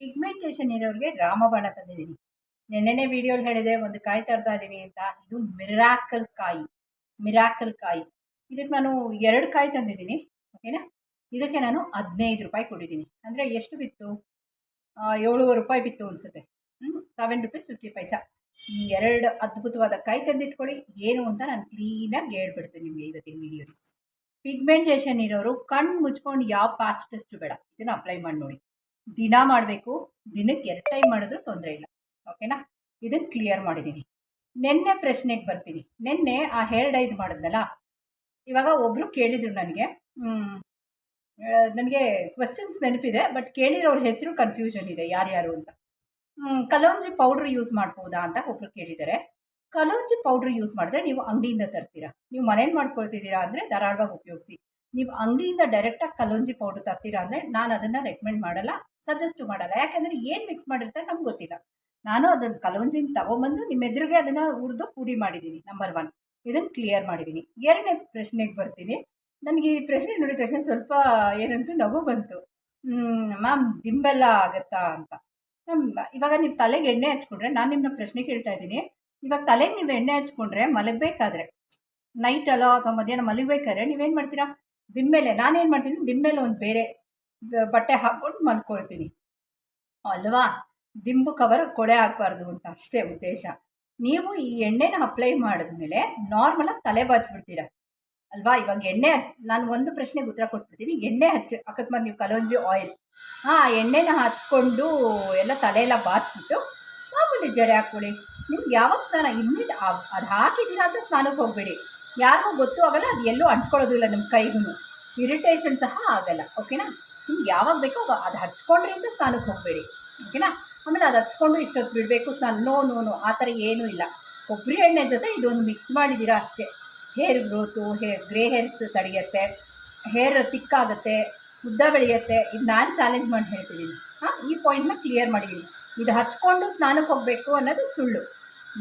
Pigmentation ಇರೋರಿಗೆ ರಾಮಬಾಣ ತಂದಿದ್ದೀನಿ. ನೆನ್ನೆನೇ ವಿಡಿಯೋಲಿ ಹೇಳಿದೆ, ಒಂದು ಕಾಯಿ ತರ್ತಾ ಇದ್ದೀನಿ ಅಂತ. ಇದು ಮಿರಾಕಲ್ ಕಾಯಿ ಮಿರಾಕಲ್ ಕಾಯಿ. ಇದಕ್ಕೆ ನಾನು ಎರಡು ಕಾಯಿ ತಂದಿದ್ದೀನಿ ಓಕೆನಾ ಇದಕ್ಕೆ ನಾನು ಹದಿನೈದು ರೂಪಾಯಿ ಕೊಟ್ಟಿದ್ದೀನಿ. ಅಂದರೆ ಎಷ್ಟು ಬಿತ್ತು? ಏಳುವರೆ ರೂಪಾಯಿ ಬಿತ್ತು ಅನಿಸುತ್ತೆ. ಹ್ಞೂ ಸೆವೆನ್ ರುಪೀಸ್ ಫಿಫ್ಟಿ ಪೈಸಾ ಈ ಎರಡು ಅದ್ಭುತವಾದ ಕಾಯಿ ತಂದಿಟ್ಕೊಳ್ಳಿ. ಏನು ಅಂತ ನಾನು ಕ್ಲೀನಾಗಿ ಹೇಳ್ಬಿಡ್ತೀನಿ ನಿಮಗೆ ಇವತ್ತಿನ ವಿಡಿಯೋಲಿ ಪಿಗ್ಮೆಂಟೇಷನ್ ಇರೋರು ಕಣ್ಣು ಮುಚ್ಕೊಂಡು ಯಾವ ಪ್ಯಾಚ್ ಟೆಸ್ಟ್ ಬೇಡ. ಇದನ್ನು ಅಪ್ಲೈ ಮಾಡಿ ನೋಡಿ. ದಿನ ಮಾಡಬೇಕು, ದಿನಕ್ಕೆ ಎರಡು ಟೈಮ್ ಮಾಡಿದ್ರೂ ತೊಂದರೆ ಇಲ್ಲ. ಓಕೆನಾ ಇದನ್ನು ಕ್ಲಿಯರ್ ಮಾಡಿದ್ದೀನಿ ನಿನ್ನೆ ಪ್ರಶ್ನೆಗೆ ಬರ್ತೀನಿ. ನಿನ್ನೆ ಆ ಹೇರ್ ಡೈದ್ ಮಾಡಿದ್ನಲ್ಲ? ಇವಾಗ ಒಬ್ಬರು ಕೇಳಿದರು ನನಗೆ. ನನಗೆ ಕ್ವಶನ್ಸ್ ನೆನಪಿದೆ ಬಟ್ ಕೇಳಿರೋರ ಹೆಸರು ಕನ್ಫ್ಯೂಷನ್ ಇದೆ, ಯಾರ್ಯಾರು ಅಂತ. ಕಲೋಂಜಿ ಪೌಡ್ರ್ ಯೂಸ್ ಮಾಡ್ಬೋದಾ ಅಂತ ಒಬ್ರು ಕೇಳಿದ್ದಾರೆ. ಕಲೋಂಜಿ ಪೌಡ್ರ್ ಯೂಸ್ ಮಾಡಿದ್ರೆ ನೀವು ಅಂಗಡಿಯಿಂದ ತರ್ತೀರಾ? ನೀವು ಮನೇಲಿ ಮಾಡ್ಕೊಳ್ತಿದ್ದೀರಾ ಅಂದರೆ ಧಾರಾಳವಾಗಿ ಉಪಯೋಗಿಸಿ. ನೀವು ಅಂಗಡಿಯಿಂದ ಡೈರೆಕ್ಟಾಗಿ ಕಲೋಂಜಿ ಪೌಡ್ರ್ ತರ್ತೀರಾ ಅಂದರೆ ನಾನು ಅದನ್ನು ರೆಕಮೆಂಡ್ ಮಾಡಲ್ಲ. ಸಜೆಸ್ಟು ಮಾಡಲ್ಲ. ಯಾಕೆಂದರೆ ಏನು ಮಿಕ್ಸ್ ಮಾಡಿರ್ತಾರೆ ನಮ್ಗೆ ಗೊತ್ತಿಲ್ಲ. ನಾನು ಅದನ್ನು ಕಲವಂಜಿನ ತಗೊಂಬಂದು ನಿಮ್ಮ ಎದುರಿಗೆ ಅದನ್ನು ಹುರಿದು ಪುಡಿ ಮಾಡಿದ್ದೀನಿ ನಂಬರ್ ಒನ್ ಇದನ್ನು ಕ್ಲಿಯರ್ ಮಾಡಿದ್ದೀನಿ ಎರಡನೇ ಪ್ರಶ್ನೆಗೆ ಬರ್ತೀನಿ. ನನಗೆ ಈ ಪ್ರಶ್ನೆ ನೋಡಿದ ತಕ್ಷಣ ಸ್ವಲ್ಪ ಏನಂತೂ ನಗು ಬಂತು. ಮ್ಯಾಮ್, ದಿಂಬೆಲ್ಲ ಆಗುತ್ತಾ ಅಂತ. ಮ್ಯಾಮ್, ಇವಾಗ ನೀವು ತಲೆಗೆ ಎಣ್ಣೆ ಹಚ್ಕೊಂಡ್ರೆ ನಾನು ನಿಮ್ಮನ್ನ ಪ್ರಶ್ನೆ ಕೇಳ್ತಾ ಇದ್ದೀನಿ. ಇವಾಗ ತಲೆಗೆ ನೀವು ಎಣ್ಣೆ ಹಚ್ಕೊಂಡ್ರೆ ಮಲಗಬೇಕಾದ್ರೆ ನೈಟ್ ಅಲ್ಲ ಅಥವಾ ಮಧ್ಯಾಹ್ನ ಮಲಗಬೇಕಾದ್ರೆ ನೀವೇನು ಮಾಡ್ತೀರಾ? ದಿಂಬೆಲೆ, ನಾನೇನು ಮಾಡ್ತೀನಿ? ದಿಂಬೆಲೆ ಒಂದು ಬೇರೆ ಬಟ್ಟೆ ಹಾಕ್ಕೊಂಡು ಮಲ್ಕೊಳ್ತೀನಿ. ಅಲ್ವಾ? ದಿಂಬು ಕವರ್ ಕೊಳೆ ಆಗಬಾರ್ದು ಅಂತ ಅಷ್ಟೇ ಉದ್ದೇಶ. ನೀವು ಈ ಎಣ್ಣೆನ ಅಪ್ಲೈ ಮಾಡಿದ್ಮೇಲೆ ನಾರ್ಮಲಾಗಿ ತಲೆ ಬಾಚ್ಬಿಡ್ತೀರಾ? ಅಲ್ವಾ? ಇವಾಗ ಎಣ್ಣೆ ಹಚ್ಚಿ ನಾನು ಒಂದು ಪ್ರಶ್ನೆಗೆ ಉತ್ತರ ಕೊಟ್ಬಿಡ್ತೀನಿ. ಎಣ್ಣೆ ಹಚ್ಚಿ ಅಕಸ್ಮಾತ್ ನೀವು ಕಲೋಂಜಿ ಆಯಿಲ್ ಹಾಂ ಎಣ್ಣೆನ ಹಚ್ಕೊಂಡು ಎಲ್ಲ ತಲೆಯೆಲ್ಲ ಎಲ್ಲ ಬಾಚ್ಬಿಟ್ಟು ಮಾಮೂಲಿ ಜಡೆ ಹಾಕ್ಕೊಳ್ಳಿ. ನಿಮ್ಗೆ ಯಾವಾಗ ಸ್ನಾನ ಇಮ್ಮಿಡ್ ಅದು ಹಾಕಿದ್ದೀರಾ ಅಂತ ಸ್ನಾನಕ್ಕೆ ಹೋಗಬೇಡಿ. ಯಾರಿಗೂ ಗೊತ್ತೂ ಆಗಲ್ಲ, ಅದು ಎಲ್ಲೂ ಅಂಟ್ಕೊಳ್ಳೋದಿಲ್ಲ ನಿಮ್ಮ ಕೈಗೂ. ಇರಿಟೇಷನ್ ಸಹ ಆಗಲ್ಲ. ಓಕೆನಾ ನಿಮ್ಗೆ ಯಾವಾಗ ಬೇಕೋ ಅದು ಹಚ್ಕೊಂಡ್ರೆ ಅಂತ ಸ್ನಾನಕ್ಕೆ ಹೋಗಬೇಡಿ, ಓಕೆನಾ? ಆಮೇಲೆ ಅದು ಹಚ್ಕೊಂಡು ಇಷ್ಟೊತ್ತು ಬಿಡಬೇಕು, ಸ್ನಾನ, ನೋ ನೋ ನೋ, ಆ ಥರ ಏನೂ ಇಲ್ಲ. ಕೊಬ್ಬರಿ ಎಣ್ಣೆ ಜೊತೆ ಇದೊಂದು ಮಿಕ್ಸ್ ಮಾಡಿದ್ದೀರಾ ಅಷ್ಟೇ. Hair growth hair grey hairs ತಡೆಯುತ್ತೆ hair ತಿಕ್ಕಾಗುತ್ತೆ, ಉದ್ದ ಬೆಳೆಯುತ್ತೆ. ಇದು ನಾನು ಚಾಲೆಂಜ್ ಮಾಡಿ ಹೇಳ್ತಿದ್ದೀನಿ. ಹಾಂ, ಈ ಪಾಯಿಂಟ್ನ ಕ್ಲಿಯರ್ ಮಾಡಿದ್ದೀನಿ. ಇದು ಹಚ್ಕೊಂಡು ಸ್ನಾನಕ್ಕೆ ಹೋಗಬೇಕು ಅನ್ನೋದು ಸುಳ್ಳು.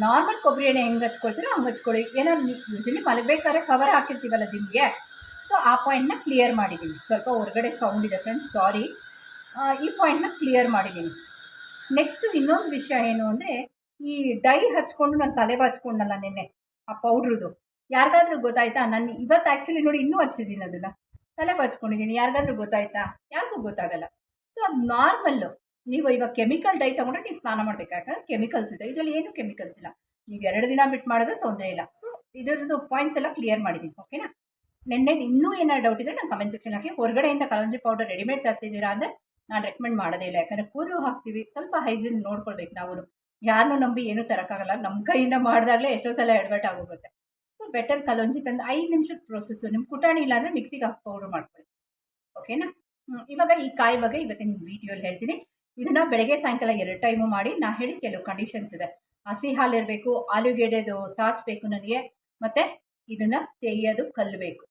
ನಾರ್ಮಲ್ ಕೊಬ್ಬರಿ ಎಣ್ಣೆ ಹೆಂಗೆ ಹಚ್ಕೊಳ್ತೀರೋ ಹಂಗೆ ಹಚ್ಕೊಳ್ಳಿ. ಏನಾದ್ರು ಯೂಶಲಿ ಮಲಗಬೇಕಾದ್ರೆ ಕವರ್ ಹಾಕಿರ್ತೀವಲ್ಲ ನಿಮಗೆ ಸೊ ಆ ಪಾಯಿಂಟ್ನ ಕ್ಲಿಯರ್ ಮಾಡಿದ್ದೀನಿ. ಸ್ವಲ್ಪ ಹೊರಗಡೆ ಸೌಂಡ್ ಇದೆ ಫ್ರೆಂಡ್ಸ್ ಸಾರಿ ಈ ಪಾಯಿಂಟ್ನ ಕ್ಲಿಯರ್ ಮಾಡಿದ್ದೀನಿ. ನೆಕ್ಸ್ಟ್ ಇನ್ನೊಂದು ವಿಷಯ ಏನು ಅಂದರೆ, ಈ ಡೈ ಹಚ್ಕೊಂಡು ನಾನು ತಲೆ ಬಾಚ್ಕೊಂಡಲ್ಲ ನಿನ್ನೆ, ಆ ಪೌಡ್ರದು ಯಾರಿಗಾದ್ರೂ ಗೊತ್ತಾಯ್ತಾ? ನಾನು ಇವತ್ತು ಆ್ಯಕ್ಚುಲಿ ನೋಡಿ ಇನ್ನೂ ಹಚ್ಚಿದ್ದೀನಿ ಅದನ್ನು. ತಲೆ ಬಾಚ್ಕೊಂಡಿದ್ದೀನಿ, ಯಾರಿಗಾದ್ರೂ ಗೊತ್ತಾಯ್ತಾ? ಯಾರಿಗೂ ಗೊತ್ತಾಗಲ್ಲ. ಸೊ ಅದು ನಾರ್ಮಲ್ಲು ನೀವು ಇವಾಗ ಕೆಮಿಕಲ್ ಡೈ ತೊಗೊಂಡ್ರೆ ನೀವು ಸ್ನಾನ ಮಾಡಬೇಕು. ಕೆಮಿಕಲ್ಸ್ ಇದೆ. ಇದರಲ್ಲಿ ಏನು ಕೆಮಿಕಲ್ಸ್ ಇಲ್ಲ. ನೀವು ಎರಡು ದಿನ ಬಿಟ್ಟು ಮಾಡಿದ್ರೆ ತೊಂದರೆ ಇಲ್ಲ. ಸೊ ಇದರದ್ದು ಪಾಯಿಂಟ್ಸ್ ಎಲ್ಲ ಕ್ಲಿಯರ್ ಮಾಡಿದ್ದೀನಿ. ಓಕೆನಾ ನೆನ್ನೆ ಇನ್ನೂ ಏನಾದ್ರು ಡೌಟ್ ಇದ್ದರೆ ನಾನು ಕಮೆಂಟ್ ಸೆಕ್ಷನ್ ಹಾಕಿ. ಹೊರಗಡೆಯಿಂದ ಕಲಂಜಿ ಪೌಡರ್ ರೆಡಿಮೇಡ್ ತರ್ತಿದ್ದೀರಾ ಅಂದರೆ ನಾನು ರೆಕಮೆಂಡ್ ಮಾಡೋದೇ ಇಲ್ಲ. ಯಾಕಂದರೆ ಕೂದಲು ಹಾಕ್ತೀವಿ. ಸ್ವಲ್ಪ ಹೈಜೀನ್ ನೋಡ್ಕೊಳ್ಬೇಕು ನಾವು ಯಾರನ್ನೂ ನಂಬಿ ಏನೂ ತರೋಕ್ಕಾಗಲ್ಲ. ನಮ್ಮ ಕೈಯಿಂದ ಮಾಡಿದಾಗಲೇ ಎಷ್ಟೋ ಸಲ ಎಡ್ವರ್ಟ್ ಆಗೋಗುತ್ತೆ. ಸೊ ಬೆಟರ್ ಕಲಂಜಿ ತಂದು ಐದು ನಿಮಿಷದ ಪ್ರೊಸೆಸ್ಸು ನಿಮ್ಮ ಕುಟಾಣಿ ಇಲ್ಲ ಅಂದರೆ ಮಿಕ್ಸಿಗೆ ಹಾಕಿ ಪೌಡರ್ ಮಾಡ್ಕೊಳ್ಳಿ. ಓಕೆನಾ ಇವಾಗ ಈ ಕಾಯಿ ಬಗ್ಗೆ ಇವತ್ತಿನ ವೀಡಿಯೋಲಿ ಹೇಳ್ತೀನಿ. ಇದನ್ನು ಬೆಳಗ್ಗೆ ಸಾಯಂಕಾಲ ಎರಡು ಟೈಮು ಮಾಡಿ. ನಾ ಹೇಳಿ ಕೆಲವು ಕಂಡೀಷನ್ಸ್ ಇದೆ. ಹಸಿ ಹಾಲು ಇರಬೇಕು, ಆಲೂಗೆಡ್ಡೆದು ಸ್ಟಾರ್ಚ್ ಬೇಕು ನನಗೆ. ಮತ್ತು ಇದನ್ನು ತೆಗೆಯೋದು ಕಲ್ಲು ಬೇಕು.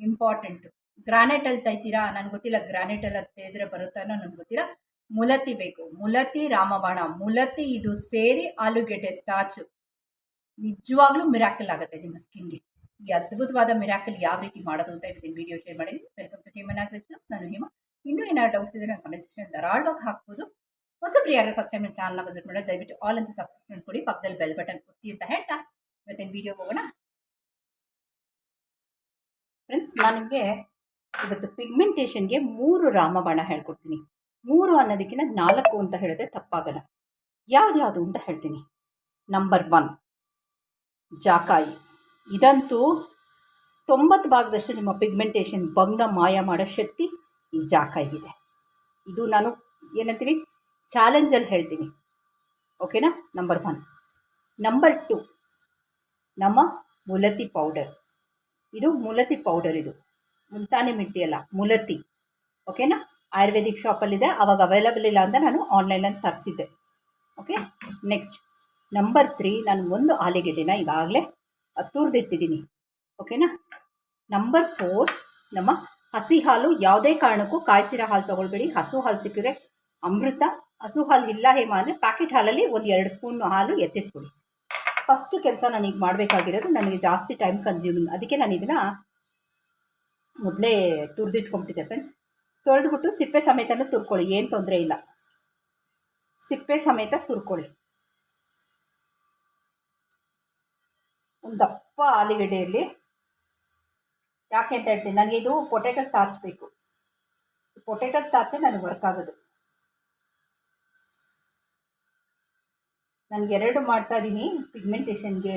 ಇಂಪಾರ್ಟೆಂಟು. ಗ್ರಾನೈಟಲ್ಲಿ ತೈತೀರಾ? ನನಗೆ ಗೊತ್ತಿಲ್ಲ ಗ್ರಾನೈಟಲ್ಲಿ ತೆಗೆದ್ರೆ ಬರುತ್ತಾನೋ ನನಗೆ ಗೊತ್ತಿಲ್ಲ. ಮುಲತಿ ಬೇಕು. ಮುಲತಿ ರಾಮಬಾಣ. ಮುಲತಿ ಇದು ಸೇರಿ ಆಲೂಗೆಡ್ಡೆ ಸ್ಟಾರ್ಚು ನಿಜವಾಗ್ಲೂ ಮಿರಾಕಲ್ ಆಗುತ್ತೆ ನಿಮ್ಮ ಸ್ಕಿನ್ಗೆ. ಈ ಅದ್ಭುತವಾದ ಮಿರಾಕಲ್ ಯಾವ ರೀತಿ ಮಾಡೋದು ಅಂತ ಹೇಳ್ತೀನಿ ವಿಡಿಯೋ ಶೇರ್ ಮಾಡಿದ್ದೀನಿ. ವೆಲ್ಕಮ್ ಟು ಹೇಮನಾ ಕ್ರಿಸ್ಮಸ್ ನಾನು ಹೇಮ. ಇನ್ನೂ ಏನಾದ್ರು ಡೌಟ್ಸ್ ಇದ್ದರೆ ನಾನು ಕಮೆಂಟ್ ಸೆಕ್ಷನ್ ಧಾರಾಳವಾಗಿ ಹಾಕ್ಬೋದು. ಹೊಸಬ್ರು ಯಾರು ಫಸ್ಟ್ ಟೈಮ್ ನನ್ನ ಚಾನಲ್ನ ವಿಸಿಟ್ ಮಾಡೋದು ದಯವಿಟ್ಟು ಆಲ್ ಅಂತ ಸಬ್ಸ್ಕ್ರೈಬ್ ಕೊಡಿ ಪಕ್ಕದಲ್ಲಿ ಬೆಲ್ ಬಟನ್ ಒತ್ತಿ ಅಂತ ಹೇಳ್ತಾ. ಇವತ್ತಿನ ವಿಡಿಯೋ ಹೋಗೋಣ. ಫ್ರೆಂಡ್ಸ್ ನಾನು ನಿಮಗೆ ಇವತ್ತು ಪಿಗ್ಮೆಂಟೇಷನ್ಗೆ ಮೂರು ರಾಮಬಾಣ ಹೇಳ್ಕೊಡ್ತೀನಿ. ಮೂರು ಅನ್ನೋದಕ್ಕಿಂತ ನಾಲ್ಕು ಅಂತ ಹೇಳಿದ್ರೆ ತಪ್ಪಾಗಲ್ಲ. ಯಾವ್ದ್ಯಾವುದು ಅಂತ ಹೇಳ್ತೀನಿ. ನಂಬರ್ ಒನ್ ಜಾಕಾಯಿ. ಇದಂತೂ ತೊಂಬತ್ತು ಭಾಗದಷ್ಟು ನಿಮ್ಮ ಪಿಗ್ಮೆಂಟೇಷನ್ ಭಂಗ ಮಾಯ ಮಾಡೋ ಶಕ್ತಿ ಈ ಜಾಕಾಯಿಗಿದೆ. ಇದು ನಾನು ಏನಂತೀನಿ? ಚಾಲೆಂಜಲ್ಲಿ ಹೇಳ್ತೀನಿ. ಓಕೆನಾ ನಂಬರ್ ಒನ್ ನಂಬರ್ ಟು ನಮ್ಮ ಮುಲತಿ ಪೌಡರ್ ಇದು ಮುಲತಿ ಪೌಡರ್ ಇದು. ಮುಂತಾನೆ ಮಿಟ್ಟಿ ಅಲ್ಲ ಮುಲತಿ ಓಕೆನಾ ಆಯುರ್ವೇದಿಕ್ ಶಾಪಲ್ಲಿದೆ ಅವಾಗ ಅವೈಲಬಲ್ ಇಲ್ಲ ಅಂತ ನಾನು ಆನ್ಲೈನಲ್ಲಿ ತರಿಸಿದ್ದೆ. ಓಕೆ ನೆಕ್ಸ್ಟ್ ನಂಬರ್ ತ್ರೀ ನಾನು ಒಂದು ಆಲೂಗೆಡ್ಡೆನ ಈಗಾಗಲೇ ತುರಿದಿಟ್ಟಿದ್ದೀನಿ ಓಕೆನಾ ನಂಬರ್ ಫೋರ್ ನಮ್ಮ ಹಸಿ ಹಾಲು ಯಾವುದೇ ಕಾರಣಕ್ಕೂ ಕಾಯಿಸಿರೋ ಹಾಲು ತೊಗೊಳ್ಬೇಡಿ. ಹಸು ಹಾಲು ಸಿಕ್ಕಿದ್ರೆ ಅಮೃತ, ಹಸು ಹಾಲು ಇಲ್ಲ ಹೇಮ ಅಂದರೆ ಪ್ಯಾಕೆಟ್ ಹಾಲಲ್ಲಿ ಒಂದು ಎರಡು ಸ್ಪೂನ್ ಹಾಲು ಎತ್ತಿಟ್ಬಿಡಿ. ಫಸ್ಟ್ ಕೆಲಸ ನನಗೆ ಮಾಡಬೇಕಾಗಿರೋದು ನನಗೆ ಜಾಸ್ತಿ ಟೈಮ್ ಕನ್ಸ್ಯೂಮಿಂಗ್ ಅದಕ್ಕೆ ನಾನು ಇದನ್ನು ಮೊದಲೇ ತುರಿದಿಟ್ಕೊಂಬಿಟ್ಟಿದ್ದೆ ಫ್ರೆಂಡ್ಸ್ ತೊಳೆದ್ಬಿಟ್ಟು ಸಿಪ್ಪೆ ಸಮೇತನೂ ತುರ್ಕೊಳ್ಳಿ, ಏನು ತೊಂದರೆ ಇಲ್ಲ. ಸಿಪ್ಪೆ ಸಮೇತ ತುರ್ಕೊಳ್ಳಿ. ಒಂದು ದಪ್ಪ ಆಲೂಗಡ್ಡೆಯಲ್ಲಿ. ಯಾಕೆ ಅಂತ ಹೇಳ್ತೀನಿ, ನನಗೆ ಇದು ಪೊಟೆಟೊ ಸ್ಟಾರ್ಚ್ ಬೇಕು. ಪೊಟೆಟೊ ಸ್ಟಾರ್ಚೇ ನನಗೆ ವರ್ಕ್ ಆಗೋದು. ನನಗೆ ಎರಡು ಮಾಡ್ತಾ ಇದ್ದೀನಿ ಪಿಗ್ಮೆಂಟೇಷನ್ಗೆ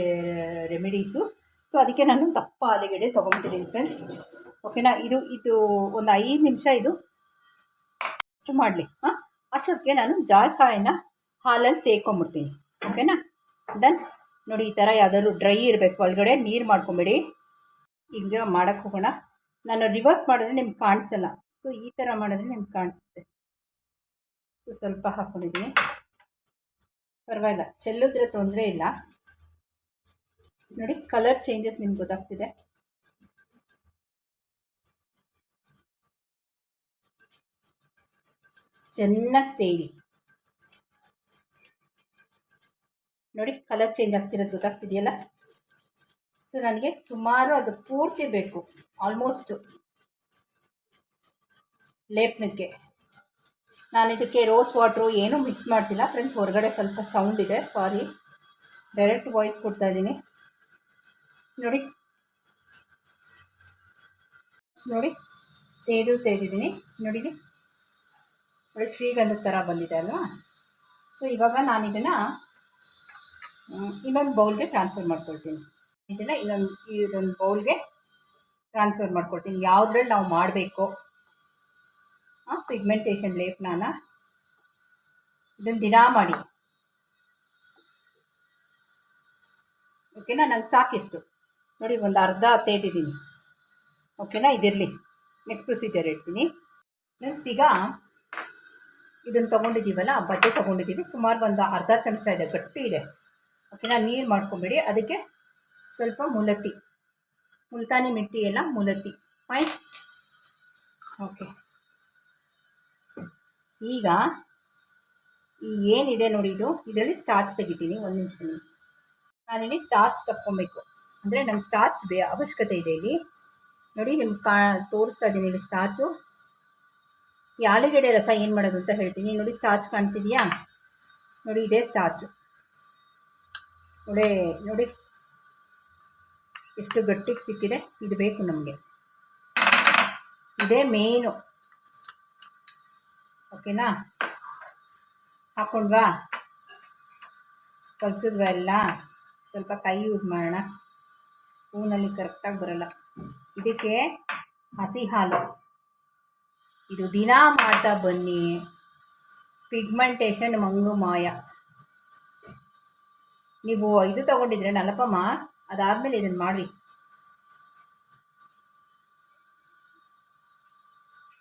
ರೆಮಿಡೀಸು ಸೊ ಅದಕ್ಕೆ ನಾನು ದಪ್ಪ ಆಲೂಗೆಡ್ಡೆ ತೊಗೊಂಡಿದ್ದೀನಿ ಫ್ರೆಂಡ್ಸ್ ಓಕೆನಾ ಇದು ಇದು ಒಂದು ಐದು ನಿಮಿಷ ಇದು ಅಷ್ಟು ಮಾಡಲಿ, ಹಾಂ? ಅಷ್ಟೊತ್ತಿಗೆ ನಾನು ಜಾಯಿಕಾಯಿನ ಹಾಲಲ್ಲಿ ತೇಕೊಂಬಿಡ್ತೀನಿ. ಓಕೆನಾ ದೆನ್ ನೋಡಿ, ಈ ಥರ ಯಾವುದಾದ್ರು ಡ್ರೈ ಇರಬೇಕು. ಒಳಗಡೆ ನೀರು ಮಾಡ್ಕೊಬೇಡಿ. ಈಗ ಮಾಡೋಕ್ಕೆ ಹೋಗೋಣ. ನಾನು ರಿವರ್ಸ್ ಮಾಡಿದ್ರೆ ನಿಮ್ಗೆ ಕಾಣಿಸಲ್ಲ. ಸೊ ಈ ಥರ ಮಾಡಿದ್ರೆ ನಿಮ್ಗೆ ಕಾಣಿಸುತ್ತೆ. ಸೊ ಸ್ವಲ್ಪ ಹಾಕ್ಕೊಂಡಿದ್ದೀನಿ ಪರವಾಗಿಲ್ಲ. ಚೆಲ್ಲಿದ್ರೆ ತೊಂದರೆ ಇಲ್ಲ. ನೋಡಿ ಕಲರ್ ಚೇಂಜಸ್ ನಿಮ್ಗೆ ಗೊತ್ತಾಗ್ತಿದೆ. ಚೆನ್ನಾಗಿ ತೇಲಿ. ನೋಡಿ ಕಲರ್ ಚೇಂಜ್ ಆಗ್ತಿರೋದು ಗೊತ್ತಾಗ್ತಿದೆಯಲ್ಲ? ಸೊ ನನಗೆ ಸುಮಾರು ಅದು ಪೂರ್ತಿ ಬೇಕು. ಆಲ್ಮೋಸ್ಟು ಲೇಪನಕ್ಕೆ. ನಾನು ಇದಕ್ಕೆ ರೋಸ್ ವಾಟ್ರು ಏನೂ ಮಿಕ್ಸ್ ಮಾಡ್ತಿಲ್ಲ. ಫ್ರೆಂಡ್ಸ್ ಹೊರಗಡೆ ಸ್ವಲ್ಪ ಸೌಂಡ್ ಇದೆ. ಸಾರಿ ಡೈರೆಕ್ಟ್ ವಾಯ್ಸ್ ಕೊಡ್ತಾ ಇದ್ದೀನಿ. ನೋಡಿ. ನೋಡಿ. ತೇದು ತೇದಿದ್ದೀನಿ ನೋಡಿ. ನೋಡಿ, ಶ್ರೀಗಂಧದ ಥರ ಬಂದಿದೆ ಅಲ್ವಾ? ಸೊ ಇವಾಗ ನಾನು ಇದನ್ನು ಇನ್ನೊಂದು ಬೌಲ್ಗೆ ಟ್ರಾನ್ಸ್ಫರ್ ಮಾಡ್ಕೊಳ್ತೀನಿ. ಇದನ್ನು ಇನ್ನೊಂದು, ಇದೊಂದು ಬೌಲ್ಗೆ ಟ್ರಾನ್ಸ್ಫರ್ ಮಾಡ್ಕೊಳ್ತೀನಿ. ಯಾವುದ್ರಲ್ಲಿ ನಾವು ಮಾಡಬೇಕು ಪಿಗ್ಮೆಂಟೇಷನ್ ಲೇಪನಾನ ಇದನ್ನು ದಿನ ಮಾಡಿ. ಓಕೆನಾ ನಂಗೆ ಸಾಕಿಷ್ಟು. ನೋಡಿ ಒಂದು ಅರ್ಧ ತೇಟಿದ್ದೀನಿ ಓಕೆನಾ ಇದಿರಲಿ. ನೆಕ್ಸ್ಟ್ ಪ್ರೊಸೀಜರ್ ಹೇಳ್ತೀನಿ. ಫ್ರೆಂಡ್ಸ್ ಈಗ ಇದನ್ನು ತೊಗೊಂಡಿದ್ದೀವಲ್ಲ ಬಟ್ಟೆ ತೊಗೊಂಡಿದ್ದೀವಿ ಸುಮಾರು ಒಂದು ಅರ್ಧ ಚಮಚ ಇದೆ, ಗಟ್ಟಿ ಇದೆ. ಓಕೆನಾ ನೀರು ಮಾಡ್ಕೊಬೇಡಿ. ಅದಕ್ಕೆ ಸ್ವಲ್ಪ ಮುಲತಿ ಮುಲ್ತಾನಿ ಮಿಟ್ಟಿ ಎಲ್ಲ ಮುಲತಿ ಫೈನ್ ಓಕೆ ಈಗ ಈ ಏನಿದೆ ನೋಡಿ ಇದು, ಇದರಲ್ಲಿ ಸ್ಟಾರ್ಚ್ ತೆಗಿತೀನಿ, ಒಂದು ನಿಮಿಷ ನಾನಿಲ್ಲಿ ಸ್ಟಾರ್ಚ್ ತಕ್ಕೊಬೇಕು. ಅಂದರೆ ನಮ್ಗೆ ಸ್ಟಾರ್ಚ್ ಬೇ ಅವಶ್ಯಕತೆ ಇದೆ ಇಲ್ಲಿ. ನೋಡಿ ನಿಮ್ಗೆ ಕಾ ತೋರಿಸ್ತಾ ಇದ್ದೀನಿ ಇಲ್ಲಿ ಸ್ಟಾರ್ಚು ಈ ಆಲೂಗಡ್ಡೆ ರಸ ಏನು ಮಾಡೋದು ಅಂತ ಹೇಳ್ತೀನಿ. ನೋಡಿ ಸ್ಟಾರ್ಚ್ ಕಾಣ್ತಿದೆಯಾ? ನೋಡಿ ಇದೇ ಸ್ಟಾರ್ಚು ನೋಡಿ ನೋಡಿ. ಎಷ್ಟು ಗಟ್ಟಿಗೆ ಸಿಕ್ಕಿದೆ. ಇದು ಬೇಕು ನಮಗೆ. ಇದೇ ಮೇಯ್ನು ಓಕೆನಾ? ಹಾಕ್ಕೊಂಡ್ವಾ ಕಲಿಸಿದ್ವಾ ಎಲ್ಲ? ಸ್ವಲ್ಪ ಕೈ ಯೂಸ್ ಮಾಡೋಣ. ಸ್ಪೂನಲ್ಲಿ ಕರೆಕ್ಟಾಗಿ ಬರೋಲ್ಲ. ಇದಕ್ಕೆ ಹಸಿ ಹಾಲು. ಇದು ದಿನ ಮಾಡ್ತಾ ಬನ್ನಿ. ಪಿಗ್ಮೆಂಟೇಷನ್ ಮಂಗು ಮಾಯ ನೀವು ಇದು ತಗೊಂಡಿದ್ರೆ ನಲಪಮ್ಮ ಅದಾದಮೇಲೆ ಇದನ್ನು ಮಾಡಿ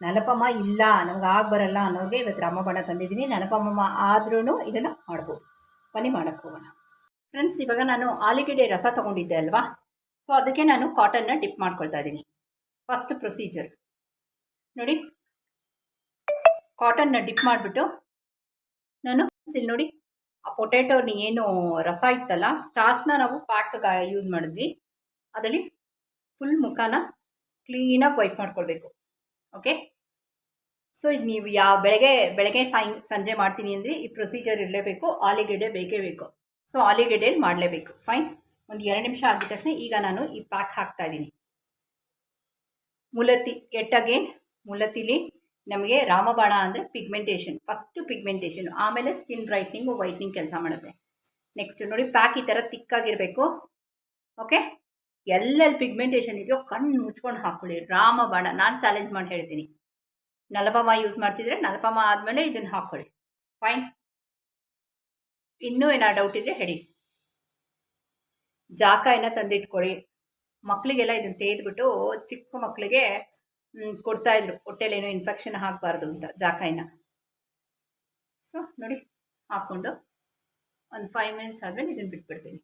ನಲಪಮ್ಮ ಇಲ್ಲ, ನಮ್ಗೆ ಆಗ ಬರಲ್ಲ ಅನ್ನೋರಿಗೆ ಇವತ್ತು ರಾಮಬಾಣ ತಂದಿದ್ದೀನಿ. ನೆನಪಮ್ಮಮ್ಮ ಆದ್ರೂ ಇದನ್ನು ಮಾಡ್ಬೋದು. ಬನ್ನಿ ಮಾಡೋಕ್ಕೆ ಹೋಗೋಣ. ಫ್ರೆಂಡ್ಸ್ ಇವಾಗ ನಾನು ಆಲೂಗೆಡ್ಡೆ ರಸ ತೊಗೊಂಡಿದ್ದೆ ಅಲ್ವಾ? ಸೊ ಅದಕ್ಕೆ ನಾನು ಕಾಟನ್ನ ಡಿಪ್ ಮಾಡ್ಕೊಳ್ತಾ ಇದ್ದೀನಿ. ಫಸ್ಟ್ ಪ್ರೊಸೀಜರ್ ನೋಡಿ. ಕಾಟನ್ನ ಡಿಪ್ ಮಾಡಿಬಿಟ್ಟು ನಾನು ಇಲ್ಲಿ ನೋಡಿ. ಆ ಪೊಟ್ಯಾಟೋನ ಏನು ರಸ ಇತ್ತಲ್ಲ ಸ್ಟಾರ್ಸ್ನ ನಾವು ಪ್ಯಾಕ್ಗೆ ಯೂಸ್ ಮಾಡಿದ್ವಿ. ಅದರಲ್ಲಿ ಫುಲ್ ಮುಖಾನ ಕ್ಲೀನಾಗಿ ವೈಪ್ ಮಾಡ್ಕೊಳ್ಬೇಕು. ಓಕೆ ಸೊ ಈಗ ನೀವು ಯಾವ ಬೆಳಗ್ಗೆ ಬೆಳಗ್ಗೆ ಸಾಯಂ, ಸಂಜೆ ಮಾಡ್ತೀನಿ ಅಂದರೆ ಈ ಪ್ರೊಸೀಜರ್ ಇರಲೇಬೇಕು, ಆಲೂಗೆಡ್ಡೆ ಬೇಕೇ ಬೇಕು ಸೊ ಆಲೂಗೆಡ್ಡೆಯಲ್ಲಿ ಮಾಡಲೇಬೇಕು. ಫೈನ್ ಒಂದು ಎರಡು ನಿಮಿಷ ಆಗಿದ ತಕ್ಷಣ ಈಗ ನಾನು ಈ ಪ್ಯಾಕ್ ಹಾಕ್ತಾ ಇದ್ದೀನಿ. ಮುಲತಿ ಎಟ್ಟಾಗೆ ಮುಲತಿಲಿ ನಮಗೆ ರಾಮಬಾಣ ಅಂದರೆ ಪಿಗ್ಮೆಂಟೇಷನ್ ಫಸ್ಟು ಪಿಗ್ಮೆಂಟೇಷನ್ ಆಮೇಲೆ ಸ್ಕಿನ್ ಬ್ರೈಟ್ನಿಂಗು ವೈಟ್ನಿಂಗ್ ಕೆಲಸ ಮಾಡುತ್ತೆ. ನೆಕ್ಸ್ಟ್ ನೋಡಿ ಪ್ಯಾಕ್ ಈ ಥರ ತಿಕ್ಕಾಗಿರಬೇಕು. ಓಕೆ ಎಲ್ಲೆಲ್ಲಿ ಪಿಗ್ಮೆಂಟೇಷನ್ ಇದೆಯೋ ಕಣ್ಣು ಮುಚ್ಕೊಂಡು ಹಾಕ್ಕೊಳ್ಳಿ ರಾಮಬಾಣ. ನಾನು ಚಾಲೆಂಜ್ ಮಾಡಿ ಹೇಳ್ತೀನಿ. ನಲಪಮ ಯೂಸ್ ಮಾಡ್ತಿದ್ರೆ ನಲಪಮ ಆದಮೇಲೆ ಇದನ್ನು ಹಾಕ್ಕೊಳ್ಳಿ ಫೈನ್ ಇನ್ನೂ ಏನಾರು ಡೌಟ್ ಇದ್ದರೆ ಹೇಳಿ. ಜಾಕಾಯನ್ನ ತಂದಿಟ್ಕೊಳ್ಳಿ. ಮಕ್ಕಳಿಗೆಲ್ಲ ಇದನ್ನು ತೆಗೆದ್ಬಿಟ್ಟು ಚಿಕ್ಕ ಮಕ್ಕಳಿಗೆ ಕೊಡ್ತಾಯಿದ್ರು ಹೊಟ್ಟೆಲೇನೋ ಇನ್ಫೆಕ್ಷನ್ ಆಗಬಾರ್ದು ಅಂತ ಜಾಕಾಯಿನ ಸೊ ನೋಡಿ ಹಾಕ್ಕೊಂಡು ಒಂದು ಫೈವ್ ಮಿನಿಟ್ಸ್ ಆದಮೇಲೆ ಇದನ್ನು ಬಿಟ್ಬಿಡ್ತೀನಿ.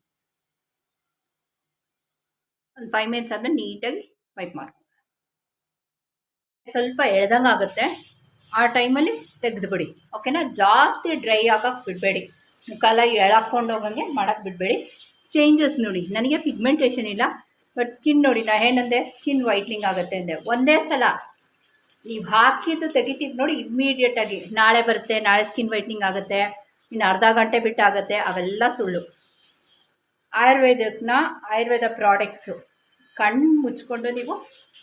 ಒಂದು ಫೈವ್ ಮಿನಿಟ್ಸ್ ಆದಮೇಲೆ ನೀಟಾಗಿ ವೈಪ್ ಮಾಡಿ ಸ್ವಲ್ಪ ಎಳ್ದಂಗೆ ಆಗುತ್ತೆ. ಆ ಟೈಮಲ್ಲಿ ತೆಗೆದುಬಿಡಿ. ಓಕೆನಾ? ಜಾಸ್ತಿ ಡ್ರೈ ಆಗಕ್ಕೆ ಬಿಡಬೇಡಿ. ಮುಖಾಲ ಎಳಾಕೊಂಡು ಹೋಗಂಗೆ ಮಾಡೋಕ್ಕೆ ಬಿಡಬೇಡಿ. ಚೇಂಜಸ್ ನೋಡಿ. ನನಗೆ ಪಿಗ್ಮೆಂಟೇಷನ್ ಇಲ್ಲ ಬಟ್ ಸ್ಕಿನ್ ನೋಡಿ. ನಾ ಏನಂದೆ? ಸ್ಕಿನ್ ವೈಟ್ನಿಂಗ್ ಆಗುತ್ತೆ ಅಂದೆ. ಒಂದೇ ಸಲ ನೀವು ಹಾಕಿದ್ದು ತೆಗಿತೀವಿ ನೋಡಿ ಇಮ್ಮಿಡಿಯೇಟಾಗಿ ನಾಳೆ ಬರುತ್ತೆ, ನಾಳೆ ಸ್ಕಿನ್ ವೈಟ್ನಿಂಗ್ ಆಗುತ್ತೆ, ಇನ್ನು ಅರ್ಧ ಗಂಟೆ ಬಿಟ್ಟಾಗತ್ತೆ ಅವೆಲ್ಲ ಸುಳ್ಳು. ಆಯುರ್ವೇದಕ್ಕನ್ನ ಆಯುರ್ವೇದ ಪ್ರಾಡಕ್ಟ್ಸು ಕಣ್ಣು ಮುಚ್ಕೊಂಡು ನೀವು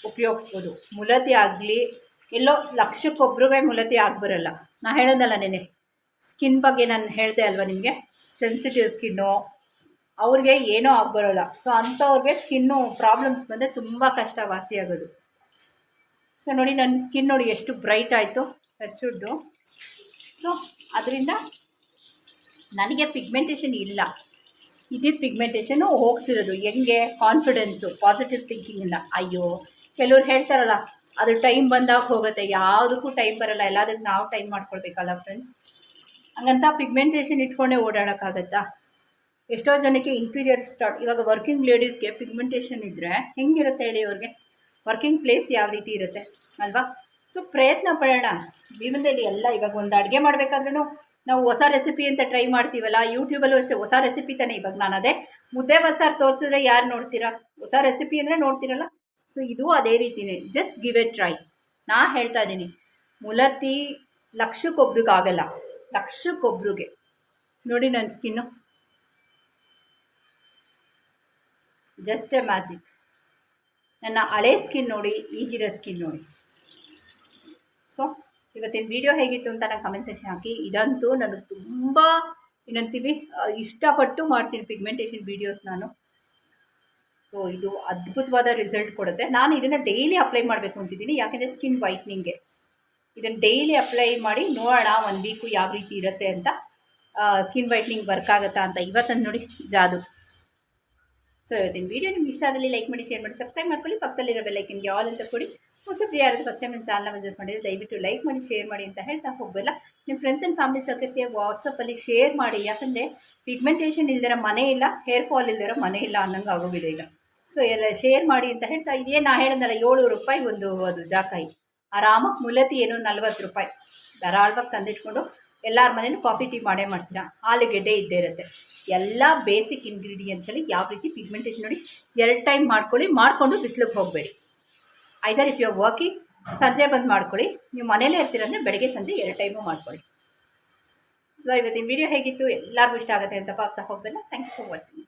ಉಪಯೋಗಿಸ್ಬೋದು ಮುಲತಿ ಆಗಲಿ, ಎಲ್ಲೋ ಲಕ್ಷಕ್ಕೊಬ್ರಿಗೆ ಮುಲತಿ ಆಗ್ಬರಲ್ಲ. ನಾನು ಹೇಳೋದಲ್ಲ ನೆನೆ, ಸ್ಕಿನ್ ಬಗ್ಗೆ ನಾನು ಹೇಳಿದೆ ಅಲ್ವಾ ನಿಮಗೆ? ಸೆನ್ಸಿಟಿವ್ ಸ್ಕಿನ್ನು ಅವ್ರಿಗೆ ಏನೂ ಆಗ್ಬರೋಲ್ಲ. ಸೊ ಅಂಥವ್ರಿಗೆ ಸ್ಕಿನ್ನು ಪ್ರಾಬ್ಲಮ್ಸ್ ಬಂದರೆ ತುಂಬ ಕಷ್ಟ ವಾಸಿಯಾಗೋದು ಸೊ ನೋಡಿ ನನ್ನ ಸ್ಕಿನ್ ನೋಡಿ ಎಷ್ಟು ಬ್ರೈಟ್ ಆಯಿತು ಹೆಚ್ಚುಡ್ಡು ಸೊ ಅದರಿಂದ ನನಗೆ ಪಿಗ್ಮೆಂಟೇಷನ್ ಇಲ್ಲ. ಇದ್ದಿದ್ದು ಪಿಗ್ಮೆಂಟೇಷನು ಹೋಗ್ಸಿರೋದು. ಹೆಂಗೆ? ಕಾನ್ಫಿಡೆನ್ಸು ಪಾಸಿಟಿವ್ ಇಲ್ಲ. ಅಯ್ಯೋ ಕೆಲವ್ರು ಹೇಳ್ತಾರಲ್ಲ, ಅದು ಟೈಮ್ ಬಂದಾಗ ಹೋಗುತ್ತೆ, ಯಾವುದಕ್ಕೂ ಟೈಮ್ ಬರಲ್ಲ ಎಲ್ಲದಕ್ಕೆ ನಾವು ಟೈಮ್ ಮಾಡ್ಕೊಳ್ಬೇಕಲ್ಲ ಫ್ರೆಂಡ್ಸ್ ಹಂಗಂತ ಪಿಗ್ಮೆಂಟೇಷನ್ ಇಟ್ಕೊಂಡೇ ಓಡಾಡೋಕ್ಕಾಗತ್ತಾ? ಎಷ್ಟೋ ಜನಕ್ಕೆ ಇಂಟೀರಿಯರ್ ಸ್ಟಾರ್ಟ್ ಇವಾಗ ವರ್ಕಿಂಗ್ ಲೇಡೀಸ್ಗೆ ಪಿಗ್ಮೆಂಟೇಷನ್ ಇದ್ದರೆ ಹೆಂಗಿರುತ್ತೆ ಹೇಳಿ ಅವ್ರಿಗೆ? ವರ್ಕಿಂಗ್ ಪ್ಲೇಸ್ ಯಾವ ರೀತಿ ಇರುತ್ತೆ, ಅಲ್ವಾ? ಸೊ ಪ್ರಯತ್ನ ಪಡೋಣ. ಜೀವನದಲ್ಲಿ ಎಲ್ಲ ಇವಾಗ ಒಂದು ಅಡುಗೆ ಮಾಡಬೇಕಾದ್ರೂ ನಾವು ಹೊಸ ರೆಸಿಪಿ ಅಂತ ಟ್ರೈ ಮಾಡ್ತೀವಲ್ಲ ಯೂಟ್ಯೂಬಲ್ಲೂ ಅಷ್ಟೇ ಹೊಸ ರೆಸಿಪಿ ತಾನೇ ಇವಾಗ ನಾನು ಅದೇ ಮುದ್ದೆ ಬಸ್ಸಾರು ತೋರಿಸಿದ್ರೆ ಯಾರು ನೋಡ್ತೀರಾ? ಹೊಸ ರೆಸಿಪಿ ಅಂದರೆ ನೋಡ್ತೀರಲ್ಲ? ಸೊ ಇದು ಅದೇ ರೀತಿಯೇ ಜಸ್ಟ್ ಗಿವ್ ಎ ಟ್ರೈ ನಾ ಹೇಳ್ತಾ ಇದ್ದೀನಿ. ಮುಲತಿ ಲಕ್ಷಕ್ಕೊಬ್ರಿಗಾಗಲ್ಲ. ಲಕ್ಷಕ್ಕೊಬ್ರಿಗೆ. ನೋಡಿ ನನ್ನ ಸ್ಕಿನ್ನು ಜಸ್ಟ್ ಎ ಮ್ಯಾಜಿಕ್ ನನ್ನ ಹಳೆ ಸ್ಕಿನ್ ನೋಡಿ ಈಗಿರೋ ಸ್ಕಿನ್ ನೋಡಿ. ಸೊ ಇವತ್ತಿನ ವಿಡಿಯೋ ಹೇಗಿತ್ತು ಅಂತ ನಾನು ಕಮೆಂಟ್ ಸೆಕ್ಷನ್ ಹಾಕಿ. ಇದಂತೂ ನನಗೆ ತುಂಬ ಏನಂತೀವಿ ಇಷ್ಟಪಟ್ಟು ಮಾಡ್ತೀನಿ ಪಿಗ್ಮೆಂಟೇಷನ್ ವೀಡಿಯೋಸ್ ನಾನು. ಸೊ ಇದು ಅದ್ಭುತವಾದ ರಿಸಲ್ಟ್ ಕೊಡುತ್ತೆ. ನಾನು ಇದನ್ನು ಡೈಲಿ ಅಪ್ಲೈ ಮಾಡಬೇಕು ಅಂತಿದ್ದೀನಿ. ಯಾಕೆಂದರೆ ಸ್ಕಿನ್ ವೈಟ್ನಿಂಗ್ಗೆ ಇದನ್ನು ಡೈಲಿ ಅಪ್ಲೈ ಮಾಡಿ ನೋಡೋಣ ಒಂದು ವೀಕು ಯಾವ ರೀತಿ ಇರುತ್ತೆ ಅಂತ. ಸ್ಕಿನ್ ವೈಟ್ನಿಂಗ್ ವರ್ಕ್ ಆಗುತ್ತಾ ಅಂತ. ಇವತ್ತನ್ನು ನೋಡಿ ಜಾದು. ಸೊ ಇವತ್ತಿನ ವೀಡಿಯೋ ನಿಮ್ಗೆ ಇಷ್ಟ ಆದಲ್ಲಿ ಲೈಕ್ ಮಾಡಿ ಶೇರ್ ಮಾಡಿ ಸಬ್ಸ್ಕ್ರೈಬ್ ಮಾಡ್ಕೊಳ್ಳಿ. ಪಕ್ಕದಲ್ಲಿರೋ ಬೆಲ್ಲೈಕನ್ಗೆ ಆಲ್ ಅಂತ ಕೊಡಿ. ಹೊಸಬ್ರು ಯಾರು ಫಸ್ಟ್ ಟೈಮ್ ನನ್ನ ಚಾನಲ್ ವಿಸಿಟ್ ಮಾಡಿದ್ರೆ ದಯವಿಟ್ಟು ಲೈಕ್ ಮಾಡಿ ಶೇರ್ ಮಾಡಿ ಅಂತ ಹೇಳ್ತಾ ಹೋಗಬಲ್ಲ ನಿಮ್ಮ ಫ್ರೆಂಡ್ಸ್ ಆ್ಯಂಡ್ ಫ್ಯಾಮಿಲಿ ಸರ್ಕಲ್ಗೆ ವಾಟ್ಸಪ್ಪಲ್ಲಿ ಶೇರ್ ಮಾಡಿ. ಯಾಕಂದರೆ ಪಿಗ್ಮೆಂಟೇಷನ್ ಇಲ್ದಿರೋ ಮನೆ ಇಲ್ಲ ಹೇರ್ ಫಾಲ್ ಇಲ್ದಿರೋ ಮನೆ ಇಲ್ಲ ಅನ್ನಂಗೆ ಆಗೋಗಿದೆ ಈಗ. ಸೊ ಎಲ್ಲ ಶೇರ್ ಮಾಡಿ ಅಂತ ಹೇಳ್ತಾ ಇದೇ ನಾ ಹೇಳಿದ್ನಲ್ಲ ಏಳು ರೂಪಾಯಿ ಒಂದು, ಅದು ಜಾಕಾಯಿ. ಆರಾಮಾಗಿ ಮುಲತಿ ಏನು ನಲ್ವತ್ತು ರೂಪಾಯಿ. ಧಾರಾಳವಾಗಿ ತಂದಿಟ್ಕೊಂಡು ಎಲ್ಲರ ಮನೇಲೂ ಕಾಫಿ ಟೀ ಮಾಡೇ ಮಾಡ್ತೀರಾ? ಆಲೂಗೆಡ್ಡೆ ಇದ್ದೇ ಇರುತ್ತೆ. ಎಲ್ಲ ಬೇಸಿಕ್ ಇಂಗ್ರೀಡಿಯೆಂಟ್ಸಲ್ಲಿ ಯಾವ ರೀತಿ ಪಿಗ್ಮೆಂಟೇಷನ್ ನೋಡಿ ಎರಡು ಟೈಮ್ ಮಾಡ್ಕೊಳ್ಳಿ. ಮಾಡಿಕೊಂಡು ಬಿಸಿಲಿಗೆ ಹೋಗಬೇಡಿ. Either if you are working ಸಂಜೆ ಬಂದು ಮಾಡ್ಕೊಳ್ಳಿ. ನೀವು ಮನೇಲೇ ಇರ್ತೀರಂದರೆ ಬೆಳಗ್ಗೆ, ಸಂಜೆ ಎರಡು ಟೈಮು ಮಾಡ್ಕೊಳ್ಳಿ. ಸೊ ಇವತ್ತಿನ ವಿಡಿಯೋ ಹೇಗಿತ್ತು? ಎಲ್ಲರಿಗೂ ಇಷ್ಟ ಆಗುತ್ತೆ ಅಂತ ಭಾವಿಸ್ತಾ ಹೋಗಬೇಡ. Thank you for watching